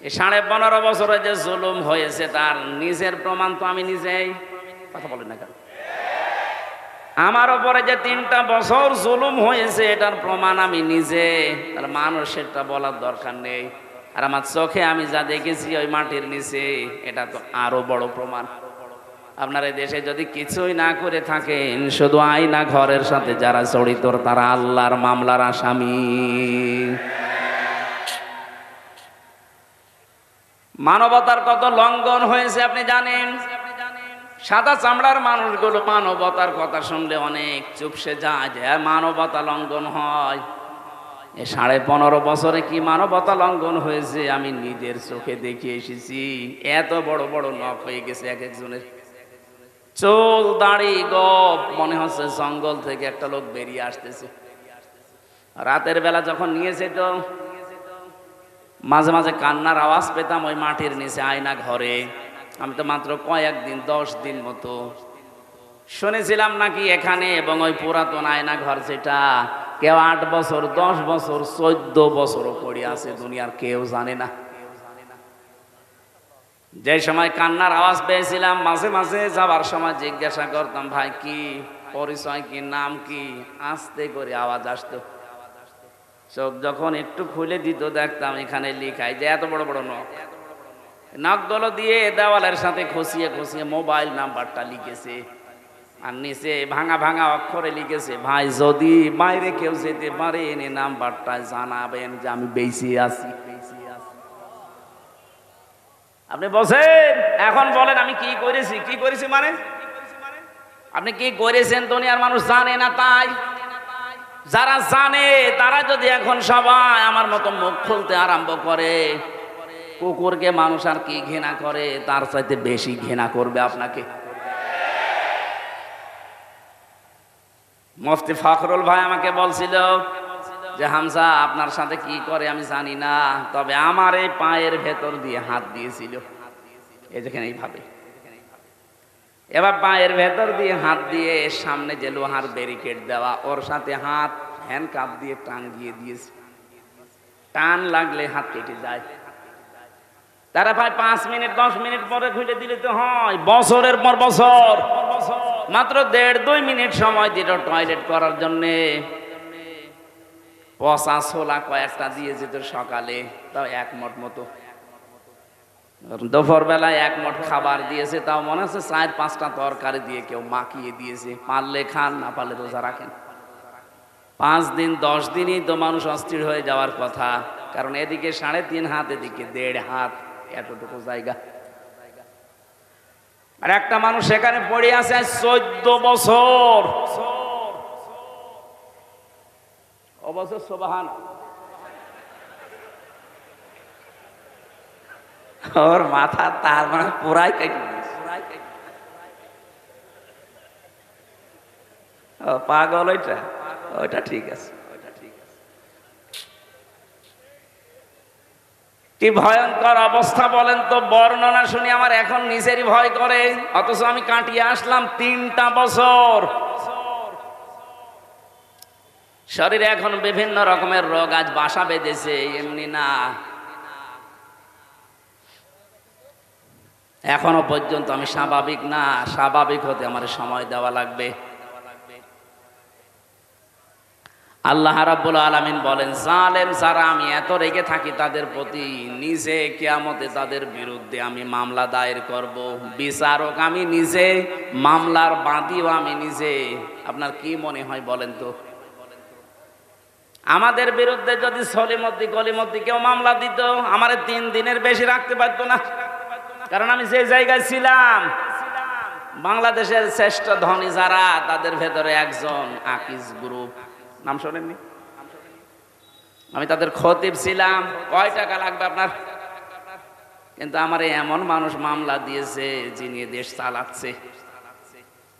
এই সাড়ে পনেরো বছরে যে জুলুম হয়েছে, তার নিজের প্রমাণ তো আমি নিজেই। কথা বলেন না কেন? আমার ওপরে যে তিনটা বছর জুলুম হয়েছে, এটার প্রমাণ আমি নিজে। তার মানুষেরটা বলার দরকার নেই। আর আমার চোখে আমি যা দেখেছি ওই মাটির নিচে, এটা তো আরও বড় প্রমাণ। আপনার এই দেশে যদি কিছুই না করে থাকেন, শুধু আয়না ঘরের সাথে যারা জড়িত, তারা আল্লাহর মামলার আসামি। মানবতার কত লঙ্ঘন হয়েছে আপনি জানেন? সাদা চামড়ার মানুষগুলো মানবতার কথা শুনলে অনেক চুপসে যায় যে হ্যাঁ, মানবতা লঙ্ঘন হয়। এ সাড়ে পনেরো বছরে কি মানবতা লঙ্ঘন হয়েছে? আমি নিজের চোখে দেখে এসেছি। এত বড় বড় নখ হয়ে গেছে এক একজনের। চোল দাড়ি গপ মনে হচ্ছে জঙ্গল থেকে একটা লোক বেরিয়ে আসতেছে। রাতের বেলা যখন নিয়েছে তো মাঝে মাঝে কান্নার আওয়াজ পেতাম ওই মাটির নিচে আয়না ঘরে। আমি তো মাত্র কয়েকদিন দশ দিন মতো শুনেছিলাম নাকি এখানে এবং ওই পুরাতন আয়না ঘর যেটা কেউ আট বছর, দশ বছর, চোদ্দ বছরও পড়ে আছে, দুনিয়ার কেউ জানে না। যে সময় কান্নার আওয়াজ পেয়েছিলাম, মাঝে মাঝে যাবার সময় জিজ্ঞাসা করতাম, ভাই, কি পরিচয়, কি নাম, কি? আস্তে করে আওয়াজ আসতো। চোখ যখন একটু খুলে দিত, দেখতাম এখানে লিখাই যে এত বড় বড় নখ। নখগুলো দিয়ে দেওয়ালের সাথে খসিয়ে খসিয়ে মোবাইল নাম্বারটা লিখেছে। আর নিচে ভাঙা ভাঙা অক্ষরে লিখেছে, ভাই, যদি বাইরে কেউ যেতে পারে, এনে নাম্বারটা জানাবেন যে আমি বেশি আছি। আপনি বসেন, এখন বলেন আমি কি করেছি? কি করেছি মানে? আপনি কি করেছেন? দুনিয়ার মানুষ জানে না তাই। যারা জানে, তারা যদি এখন সবাই আমার মতো মুখ খুলতে আরম্ভ করে, কুকুরকে মানুষ আর কি ঘৃণা করে, তার চাইতে বেশি ঘৃণা করবে আপনাকে? মুফতি ফখরুল ভাই আমাকে বলছিল যে হামসা আপনার সাথে কি করে আমি জানি না, তবে আমার এই পায়ের ভেতর দিয়ে হাত দিয়েছিল। এই যেখানে এইভাবে। এবার পায়ের ভেতর দিয়ে হাত দিয়ে সামনে যে লোহার ব্যারিকেড দেওয়া, ওর সাথে হাত হ্যান্ড কাপ দিয়ে টাঙ্গিয়ে দিয়েছে। টান লাগলে হাত কেটে যায়। তারা ভাই পাঁচ মিনিট, দশ মিনিট পরে খুলে দিলে তো হয়, বছরের পর বছর। মাত্র দেড়, দুই মিনিট সময় দিল টয়লেট করার জন্যে। পচা ছোলা কয়েকটা দিয়ে যেত সকালে, তাও এক মট মতো। দুপুর বেলায় এক মট খাবার দিয়েছে, তাও মনে হচ্ছে চার পাঁচটা তরকারি দিয়ে কেউ মাখিয়ে দিয়েছে, পারলে খান, না পারলে রোজা রাখেন। পাঁচ দিন, দশ দিনই তো মানুষ অস্থির হয়ে যাওয়ার কথা, কারণ এদিকে সাড়ে তিন হাত, এদিকে দেড় হাত, এতটুকু জায়গা। আর একটা মানুষ সেখানে পড়ে আছে চোদ্দ বছর। অবশ্য সোবাহান ওর মাথা তার মানে পুরাই কেটে পাগল ওইটা? ওইটা ঠিক আছে। কি ভয়ঙ্কর অবস্থা বলেন তো, বর্ণনা শুনে আমার এখন নিজেরই ভয় করে। অথচ আমি কাটিয়ে আসলাম তিনটা বছর। শরীরে এখন বিভিন্ন রকমের রোগ আজ বাসা বেঁধেছে, এমনি না। এখনও পর্যন্ত আমি স্বাভাবিক না, স্বাভাবিক হতে আমার সময় দেওয়া লাগবে। আল্লাহ রাব্বুল আলামিন বলেন, জালেম যারা আমি এত রেগে থাকি তাদের প্রতি নিজে কিয়ামতে তাদের বিরুদ্ধে আমি মামলা দায়ের করব। বিচারক আমি নিজে, মামলার বাদীও আমি নিজে। আপনার কি মনে হয় বলেন তো? আমাদের বিরুদ্ধে যদি সলিমদ্দি গলিমদ্দি কেউ মামলা দিত, আমার তিন দিনের বেশি রাখতে পারতো না। কারণ আমি যে জায়গায় ছিলাম, বাংলাদেশের শ্রেষ্ঠ ধনী যারা, তাদের ভেতরে একজন আকিজ গ্রুপ। নাম শোনেননি? আমি তাদের খতিব ছিলাম। কয় টাকা লাগবে আপনার? কিন্তু আমার এমন মানুষ মামলা দিয়েছে, যিনি দেশ চালাচ্ছে।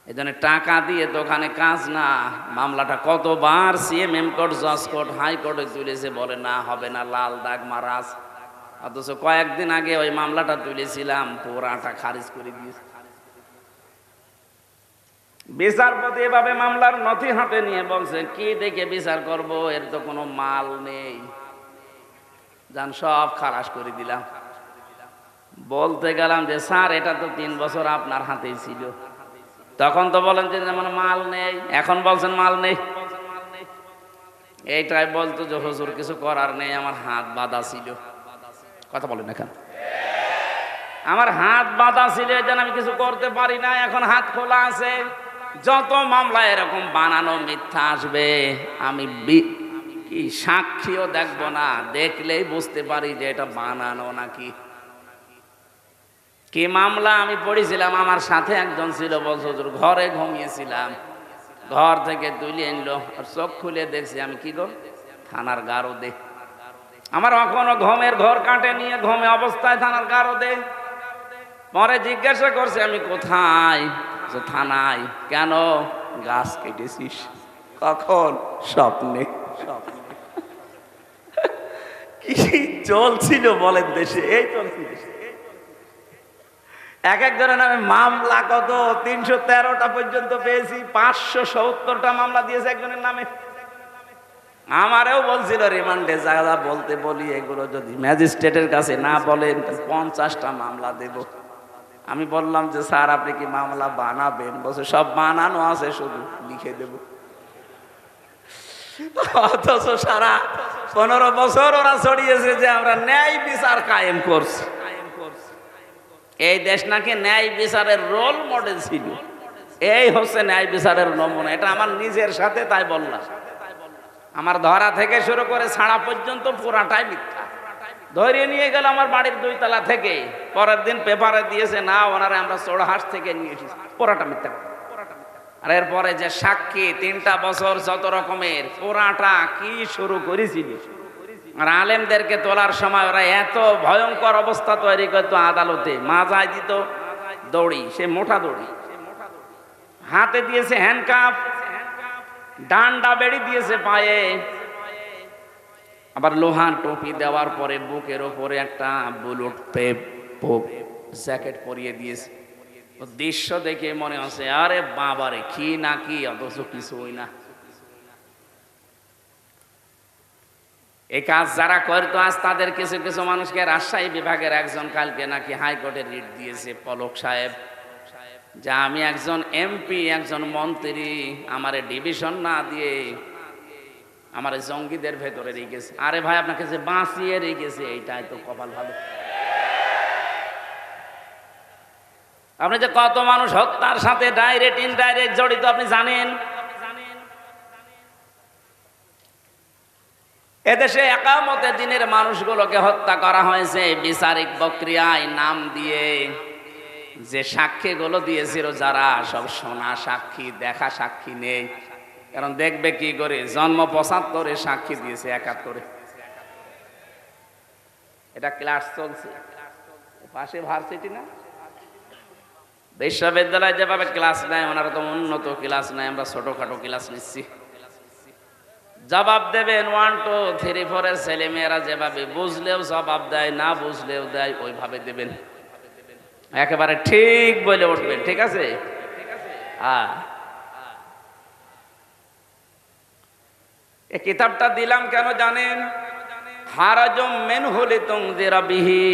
এই জন্য টাকা দিয়ে দোকানে কাজ না। মামলাটা কতবার সিএমএম কোর্ট, জজ কোর্ট, হাইকোর্টে তুলেছে, বলে না, হবে না, লাল দাগ, মারাজ। অথচ কয়েকদিন আগে ওই মামলাটা তুলেছিলাম, পুরাটা খারিজ করে দিয়েছে। বিচারপতি এভাবে মামলার নথি হাতে নিয়ে বলছে, কি দেখে বিচার করব? এর তো কোনো মাল নেই। যান, সব খালাস করে দিলাম। বলতে গেলাম যে, স্যার, এটা তো তিন বছর আপনার হাতেই ছিল। তখন তো বলেন যে, যেমন মাল নেই, এখন বলছেন মাল নেই। এইটাই বলতো যে, হুজুর, কিছু করার নেই, আমার হাত বাঁধা ছিল। কথা বলেন এখন আমার হাত বাঁধা ছিল জন্য আমি কিছু করতে পারি না এখন হাত খোলা আছে। যত মামলা, এরকম বানানো মিথ্যা আসবে। আমি কি সাক্ষীও দেখব না। দেখলেই বুঝতে পারি যে এটা বানানো নাকি। কি মামলা? আমি পড়েছিলাম, আমার সাথে একজন ছিল, বলছো ঘরে ঘুমিয়েছিলাম। ঘর থেকে তুলে আনলো, আর চোখ খুলে দেখছি, আমি কি গো? থানার গারো দে আমার এখনও ঘমের ঘর কাটে নিয়ে ঘমে অবস্থায় থানার কারও দে পরে জিজ্ঞাসা করছে, আমি কোথায়? থানায়। কেন? গাছ কেটেছিস। কখন? স্বপ্নে। কি চলছিল বলেন দেশে? এই চলছিল এক একজনের নামে মামলা কত? তিনশো তেরোটা পর্যন্ত পেয়েছি, পাঁচশো সত্তরটা মামলা দিয়েছে একজনের নামে। আমারও বলছিল, রিমান্ডে যা যা বলতে বলি, এগুলো যদি ম্যাজিস্ট্রেটের কাছে না বলেন, পঞ্চাশটা মামলা দেব। আমি বললাম যে, স্যার, আপনি কি মামলা বানাবেন? বলছে, সব বানানো আছে, শুধু লিখে দেব। অথচ সারা পনেরো বছর ওরা ছড়িয়েছে যে, আমরা ন্যায় বিচার কায়েম করছি। এই দেশ নাকি ন্যায় বিচারের রোল মডেল ছিল। এই হচ্ছে ন্যায় বিচারের নমুনা, এটা আমার নিজের সাথে তাই বললাম। আমার ধরা থেকে শুরু করে ছাড়া পর্যন্ত পুরাটাই মিথ্যা। ধরিয়ে নিয়ে গেল আমার বাড়ির দুই তলা থেকে। পরের দিন পেপারে দিয়েছে, না, ওনারা আমরা চোড়হাট থেকে নিয়ে এসেছি। পুরাটা মিথ্যা আর এরপরে যে সাক্ষী, তিনটা বছর যত রকমের, পুরাটা কি শুরু করেছিল আর আলেমদেরকে তোলার সময় ওরা এত ভয়ঙ্কর অবস্থা তৈরি করতো আদালতে। মাজায় দিত দড়ি, সে মোটা দড়ি। হাতে দিয়েছে হ্যান্ডকাপ ডান্ডা বেড়ি দিয়েছে পায়ে। আবার লোহার টুপি দেওয়ার পরে বুকের ওপরে একটা বুলেট পেপ জ্যাকেট পরিয়ে দিয়েছে। দৃশ্য দেখে মনে হচ্ছে আরে বাবারে, কি না কি, অথচ কিছুই না। এই কাজ যারা করতো, আজ তাদের কিছু কিছু মানুষকে রাজশাহী বিভাগের একজন কালকে নাকি হাইকোর্টে রিট দিয়েছে পলক সাহেব। যে আমি একজন এমপি একজন মন্ত্রী, আমার ডিভিশন না দিয়ে আমার জঙ্গিদের ভেতরে রেখেছে আরে ভাই, আপনাকে যে বাঁচিয়ে রেখেছে এইটাই তো কপাল ভালো। আপনি যে কত মানুষ হত্যার সাথে ডাইরেক্ট ইনডাইরেক্ট জড়িত, আপনি জানেন? এদেশে একামতে দিনের মানুষগুলোকে হত্যা করা হয়েছে বিচারিক প্রক্রিয়ায় নাম দিয়ে। যে সাক্ষীগুলো দিয়েছিল যারা, সব সোনা সাক্ষী, দেখা সাক্ষী নেই। কারণ দেখবে কি করে? জন্ম পঁচাত্তরে সাক্ষী দিয়েছে একাত্তরে। এটা ক্লাস চলছে। পাশে ভার্সিটি না? বিশ্ববিদ্যালয়ে যেভাবে ক্লাস নেয়, ওনারা তো উন্নত ক্লাস নেয়, আমরা ছোটখাটো ক্লাস নিচ্ছি। জবাব দেবেন ওয়ান টু থ্রি ফোরের ছেলে মেয়েরা যেভাবে, বুঝলেও জবাব দেয়, না বুঝলেও দেয়, ওইভাবে দেবেন। একেবারে ঠিক বলে উঠবেন, ঠিক আছে? হ্যাঁ এই কিতাবটা দিলাম কেন জানেন? হারাজম মেন হলে তোমরা বিহি।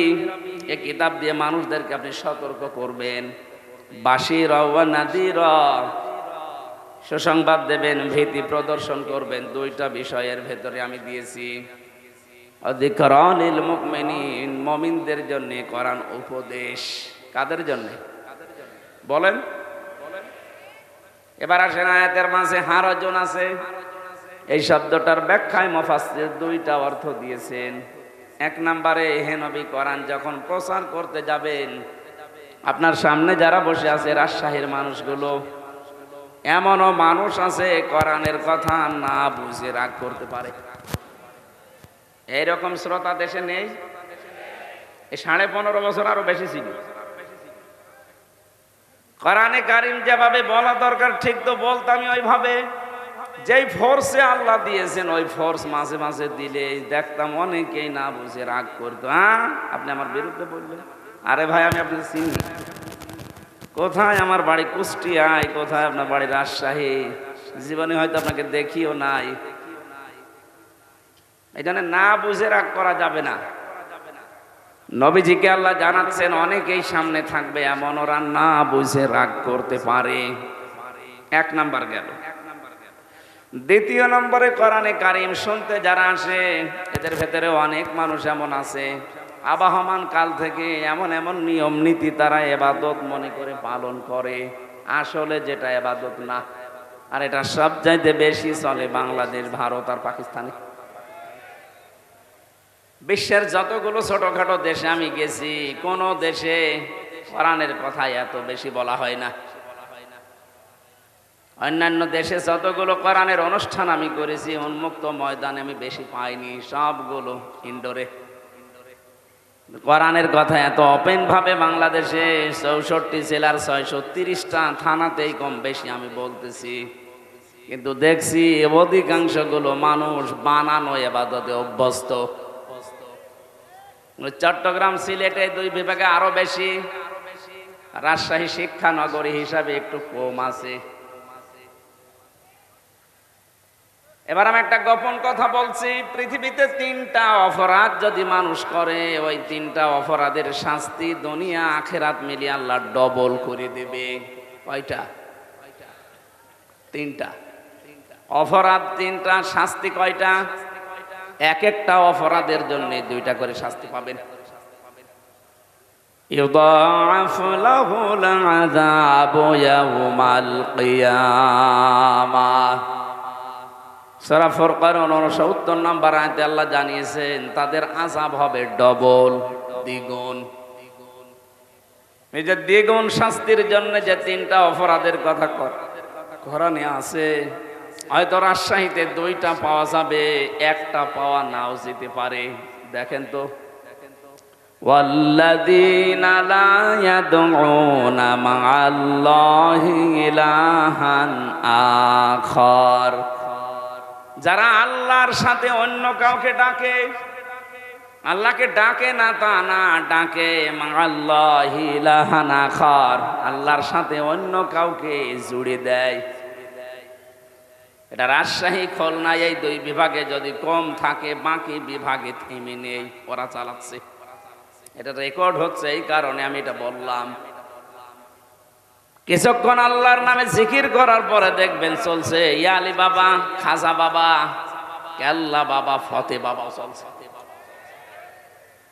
এই কিতাব দিয়ে মানুষদেরকে আপনি সতর্ক করবেন। বাসির নাদির সুসংবাদ দেবেন, ভীতি প্রদর্শন করবেন, দুইটা বিষয়ের ভেতরে আমি দিয়েছি। অধিকরণিল মুকমিনিন মমিনদের জন্য করান উপদেশ। কাদের জন্য? বলেন। এবার আসেন আয়াতের মাঝে হারজন আছে। এই শব্দটার ব্যাখ্যায় মফাসির দুইটা অর্থ দিয়েছেন। এক নম্বরে, হে নবী, কোরআন যখন প্রচার করতে যাবেন, আপনার সামনে যারা বসে আছে রাজশাহীর মানুষগুলো, এমনও মানুষ আছে কোরআনের কথা না বুঝে রাগ করতে পারে। এইরকম শ্রোতা দেশে নেই। সাড়ে পনেরো বছর আরও বেশি ছিল। কোরআনে কারিম যেভাবে বলা দরকার, ঠিক তো বলতামই ওইভাবে। যেই ফোর্সে আল্লাহ দিয়েছেন, ওই ফোর্স মাঝে মাঝে দিলে দেখতাম অনেকেই না বুঝে রাগ করতো। হ্যাঁ আপনি আমার বিরুদ্ধে বলবেন? আরে ভাই, আমি আপনাকে চিনি কোথায় আমার বাড়ি কুষ্টিয়ায়? কোথায় আপনার বাড়ি রাজশাহী? জীবনে হয়তো আপনাকে দেখিও নাই। এই জন্য না বুঝে রাগ করা যাবে না। নবীজিকে আল্লাহ জানাচ্ছেন, অনেকেই সামনে থাকবে এমন, ওরা না বুঝে রাগ করতে পারে। এক নাম্বার গেল। দ্বিতীয় নম্বরে কোরআনে কারিম শুনতে যারা আসে, এদের ভেতরে অনেক মানুষ এমন আছে। আবাহমান কাল থেকে এমন এমন নিয়ম, নীতি তারা এবাদত মনে করে পালন করে। আসলে যেটা এবাদত না, আর এটা সব চাইতে বেশি চলে বাংলাদেশ, ভারত আর পাকিস্তানে। বিশ্বের যতগুলো ছোটখাটো দেশে আমি গেছি, কোন দেশে কোরআনের কথা এত বেশি বলা হয় না। অন্যান্য দেশে যতগুলো কোরআনের অনুষ্ঠান আমি করেছি, উন্মুক্ত ময়দানে আমি বেশি পাইনি, সবগুলো ইন্ডোরে কোরআনের কথা এত ওপেন ভাবে বাংলাদেশে চৌষট্টি জেলার ছয়শো তিরিশটা থানাতেই কম বেশি আমি বলতেছি। কিন্তু দেখছি অধিকাংশগুলো মানুষ বানানো এবাদতে অভ্যস্ত। চট্টগ্রাম সিলেটে দুই বিভাগে আরও বেশি। রাজশাহী শিক্ষা নগরী হিসাবে একটু কম আছে। এবার আমি একটা গোপন কথা বলছি, পৃথিবীতে তিনটা অপরাধ যদি মানুষ করে, ওই তিনটা অপরাধের শাস্তি দুনিয়া আখেরাত মিলিয়ে আল্লাহ ডবল করে দেবে। কয়টা? তিনটা। অপরাধ তিনটা, শাস্তি কয়টা? এক একটা অপরাধের জন্য দুইটা করে শাস্তি পাবেন يضاعف له العذاب يوم القيامة সরা ফরকার উনসত্তর নম্বর আয়তে আল্লাহ জানিয়েছেন তাদের আজাব হবে ডবল দ্বিগুণ এই যে দ্বিগুণ শাস্তির জন্য যে তিনটা অপরাধের কথা কোরআনে আছে হয়তো রাজশাহীতে দুইটা পাওয়া যাবে একটা পাওয়া নাও যেতে পারে দেখেন তো والذين لا يدعون مع الله إلها آخر যারা আল্লাহর সাথে অন্য কাউকে ডাকে আল্লাহকে ডাকে না তা না ডাকে আল্লাহ খার আল্লাহর সাথে অন্য কাউকে জুড়ে দেয় এটা রাজশাহী, খুলনা, এই দুই বিভাগে যদি কম থাকে, বাকি বিভাগে থেমে নেই, ওরা চালাচ্ছে। এটা রেকর্ড হচ্ছে, এই কারণে আমি এটা বললাম। কিছুক্ষণ আল্লাহর নামে জিকির করার পরে দেখবেন চলছে ইয়ালি বাবা, খাজা বাবা, কেল্লা বাবা, ফতে বাবা চলছে।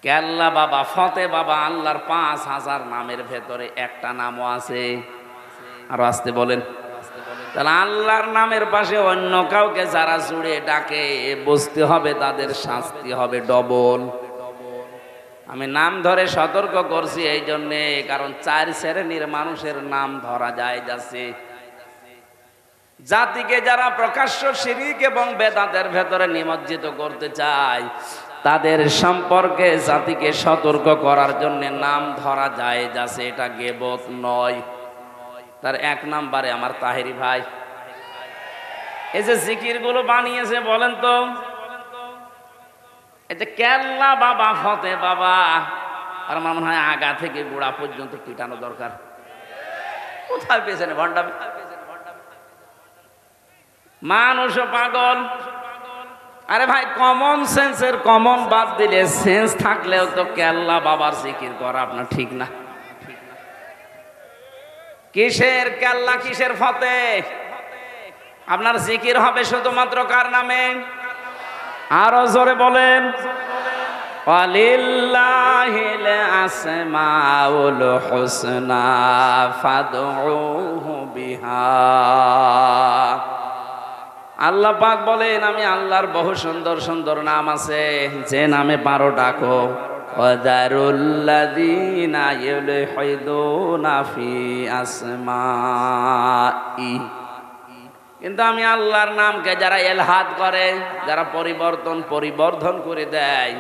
কেল্লা বাবা, ফতে বাবা, আল্লাহর পাঁচ হাজার নামের ভেতরে একটা নামও আছে। আরও আসতে বলেন। তাহলে আল্লাহর নামের পাশে অন্য কাউকে যারা জুড়ে ডাকে বসতে হবে তাদের শাস্তি হবে ডবল। আমি নাম ধরে সতর্ক করছি এই জন্যে, কারণ চার শ্রেণির মানুষের নাম ধরা যায় যাচ্ছে। জাতিকে যারা প্রকাশ্য শিরিক এবং বেদাতের ভেতরে নিমজ্জিত করতে চায়, তাদের সম্পর্কে জাতিকে সতর্ক করার জন্য নাম ধরা যায় যাচ্ছে। এটা গেবত নয়। তার এক নাম্বারে আমার তাহেরি ভাই। এই যে জিকিরগুলো বানিয়েছে, বলেন তো। এতে কেল্লা বাবা, ফতে বাবা আর আমার মনে হয় আগা থেকে গোড়া পর্যন্ত পিটানো দরকার। কোথায় পেয়েছেন ভণ্ডা মানুষ পাগল। আরে ভাই কমন সেন্সের কমন বাদ দিলে সেন্স থাকলেও তো কেল্লা বাবার জিকির করা আপনার ঠিক না। কিসের কাল্লা, কিসের ফতে আপনার জিকির হবে শুধুমাত্র কার নামে? আরও জোরে বলেন। বিহা। আল্লাহ পাক বলেন, আমি আল্লাহর বহু সুন্দর সুন্দর নাম আছে, যে নামে পারো ডাকো। কিন্তু আমি আল্লাহর নামকে যারা এলহাদ করে, যারা পরিবর্তন পরিবর্ধন করে দেয়,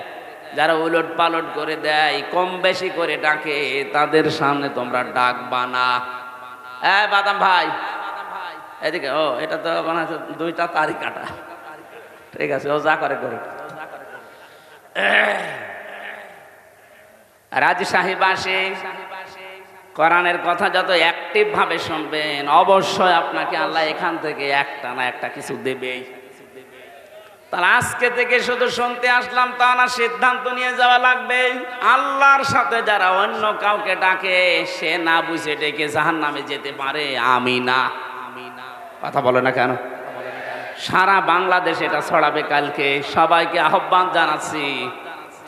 যারা উলট পালট করে দেয়, কম বেশি করে ডাকে, তাদের সামনে তোমরা ডাক বানা। হ্যাঁ বাদাম ভাই, এদিকে, ও, এটা তো হচ্ছে দুইটা তারিখ কাটা। ঠিক আছে, ও যা করে করে রাজশাহী বাসে কোরআনের কথা যত অ্যাক্টিভ ভাবে শুনবেন, অবশ্যই আপনাকে আল্লাহ এখান থেকে একটা না একটা কিছু দেবেই তাহলে আজকে থেকে শুধু শুনতে আসলাম তা না, সিদ্ধান্ত নিয়ে যাওয়া লাগবে। আল্লাহর সাথে যারা অন্য কাউকে ডাকে, সে না বুঝে ডেকে জাহান নামে যেতে পারে। আমি না আমি না। কথা বলে না কেন? সারা বাংলাদেশ এটা ছড়াবে কালকে। সবাইকে আহ্বান জানাচ্ছি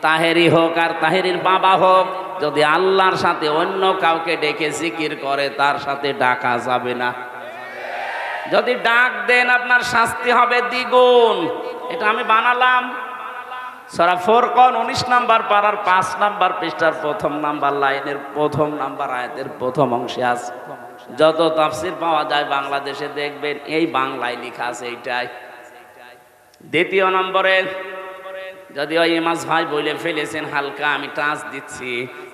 তাহেরি হোক আর তাহেরির বাবা হোক, যদি আল্লাহর সাথে অন্য কাউকে ডেকে জিকির করে, তার সাথে ডাকা যাবে না। যদি ডাক দেন, আপনার শাস্তি হবে দ্বিগুণ। এটা আমি বানালাম। সারা ফোরকন উনিশ নাম্বার পাড়ার পাঁচ নাম্বার পৃষ্ঠার প্রথম নাম্বার লাইনের প্রথম নাম্বার আয়াতের প্রথম অংশে আছে। যত তাফসির পাওয়া যায়, বাংলাদেশে দেখবেন এই বাংলায় লেখা আছে এইটাই। দ্বিতীয় নম্বরে যদি ওই ইমাজ ভাই বলে ফেলেছেন হালকা আমি টাচ দিচ্ছি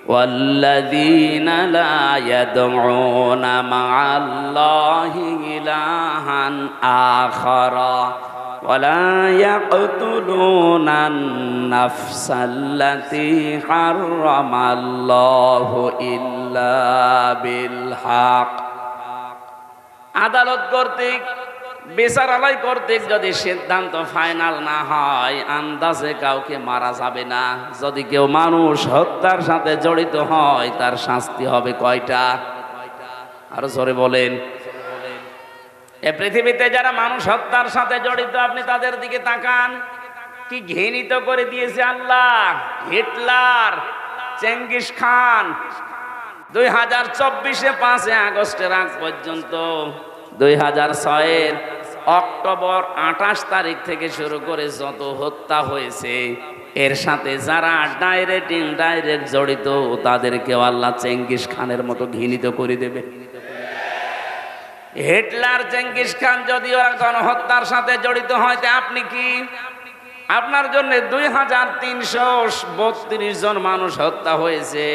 والذين لا يدعون مع الله إلها آخر ولا يقتلون النفس التي حرم الله إلا بالحق আদালত কর্তৃক বিচারালয় কর্তৃক যদি সিদ্ধান্ত ফাইনাল না হয়, আন্দাজে কাউকে মারা যাবে না। যদি কেউ মানুষ হত্যার সাথে জড়িত হয়, তার শাস্তি হবে কয়টা? আরও জোরে বলেন। এ পৃথিবীতে যারা মানুষ হত্যার সাথে জড়িত, আপনি তাদের দিকে তাকান। কি ঘৃণিত করে দিয়েছে আল্লাহ? Hitler, Genghis Khan. দুই হাজার চব্বিশে পাঁচে আগস্টের আগ পর্যন্ত, দুই হাজার ছয়ের অক্টোবর আঠাশ তারিখ থেকে শুরু করে যত হত্যা হয়েছে, এর সাথে যারা ডাইরেক্ট ইনডাইরেক্ট জড়িত, তাদেরকেও আল্লাহ চেঙ্গিস খানের মতো ঘৃণিত করে দেবে। হিটলার, চেঙ্গিস খান যদি ওরা গণহত্যার সাথে জড়িত হয় আপনি কি? আপনার জন্য দুই হাজার তিনশো বত্রিশ জন মানুষ হত্যা হয়েছে।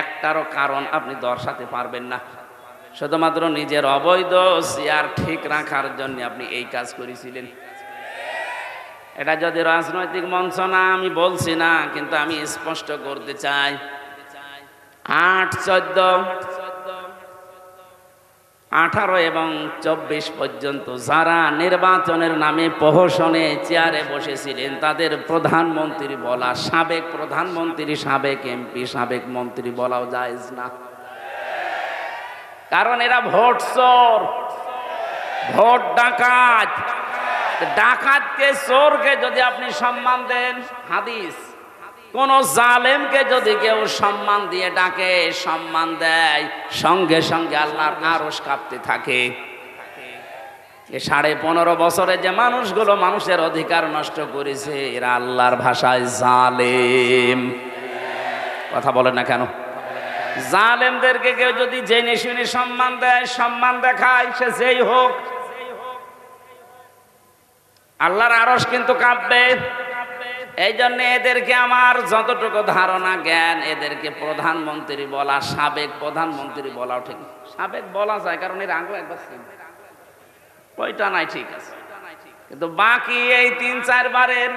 একটারও কারণ আপনি দর্শাতে পারবেন না। শুধুমাত্র নিজের অবৈধ চেয়ার ঠিক রাখার জন্য আপনি এই কাজ করেছিলেন। এটা যদি রাজনৈতিক মঞ্চ না, আমি বলছি না, কিন্তু আমি স্পষ্ট করতে চাই। আট চোদ্দ, আঠারো এবং চব্বিশ পর্যন্ত যারা নির্বাচনের নামে প্রহসনে চেয়ারে বসেছিলেন, তাদের প্রধানমন্ত্রী বলা সাবেক প্রধানমন্ত্রী, সাবেক এমপি, সাবেক মন্ত্রী বলাও যায় না। কারণ এরা ভোট চোর। ভোট ডাকাত। ডাকাতকে চোরকে যদি আপনি সম্মান দেন, হাদিস। কোন জালেমকে যদি কেউ সম্মান দিয়ে ডাকে, সম্মান দেয়, সঙ্গে সঙ্গে আল্লাহর আরস কাঁপতে থাকে। সাড়ে পনেরো বছরে যে মানুষগুলো মানুষের অধিকার নষ্ট করেছে, এরা আল্লাহর ভাষায় জালেম। কথা বলে না কেন? জালেমদেরকে কেউ যদি জেনে শুনে সম্মান দেয়, সম্মান দেখায়, সে যেই হোক। আল্লাহর আরস কিন্তু কাঁপবে। এই জন্য এদেরকে আমার যতটুকু ধারণা, জ্ঞান, এদেরকে প্রধানমন্ত্রী বলা, সাবেক প্রধানমন্ত্রী বলাও ঠিক সাবেক বলা যায়, কারণ এর আগে একবার ওইটা নাই, ঠিক আছে। কিন্তু বাকি এই তিন চারবারের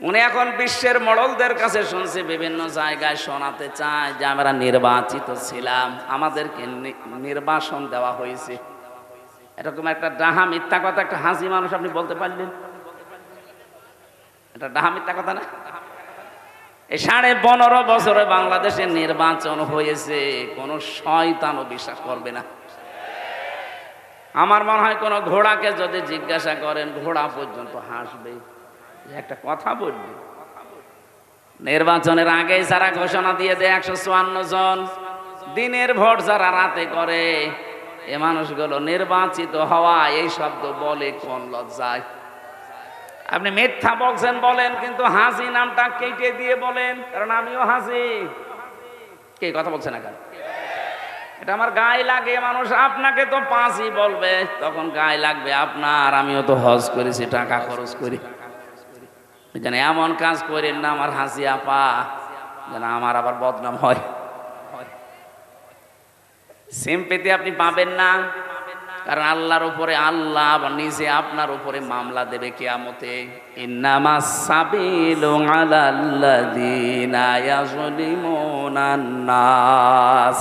উনি এখন বিশ্বের মডলদের কাছে শুনছি, বিভিন্ন জায়গায় শোনাতে চায় যে আমরা নির্বাচিত ছিলাম, আমাদেরকে নির্বাসন দেওয়া হয়েছে। এরকম একটা ডাহা মিথ্যা কথা, একটা হাসি মানুষ আপনি বলতে পারলেন? এটা ডাহা মিথ্যা কথা না? এই সাড়ে পনেরো বছরে বাংলাদেশে নির্বাচন হয়েছে, কোন শয়তানও বিশ্বাস করবে না। আমার মনে হয় কোনো ঘোড়াকে যদি জিজ্ঞাসা করেন, ঘোড়া পর্যন্ত হাসবে। একটা কথা বলবে। নির্বাচনের আগেই যারা ঘোষণা দিয়ে দেয় একশো চুয়ান্ন জন, দিনের ভোট যারা রাতে করে, এ মানুষগুলো নির্বাচিত হওয়া, এই শব্দ বলে কোন লজ্জায়? আপনি মিথ্যা বলছেন বলেন, কিন্তু হাসি নামটা কেটে দিয়ে বলেন, কারণ আমিও হাসি কে কথা বলছে না কেন? এটা আমার গায়ে লাগে, মানুষ আপনাকে তো পাঁচই বলবে, তখন গায়ে লাগবে আপনার, আমিও তো হজ করেছি, টাকা খরচ করি। যেন এমন কাজ করেন না আমার হাসি আপা যেন আমার আবার বদনাম হয়। সিম্পেতে আপনি পাবেন না। কারণ আল্লাহর উপরে আল্লাহ আবার নিজে আপনার উপরে মামলা দেবে ইয়াজলিমুনান নাস।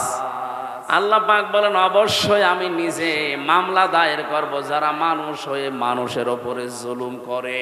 আল্লাহ পাক বলেন, অবশ্যই আমি নিজে মামলা দায়ের করব যারা মানুষ হয়ে মানুষের ওপরে জুলুম করে।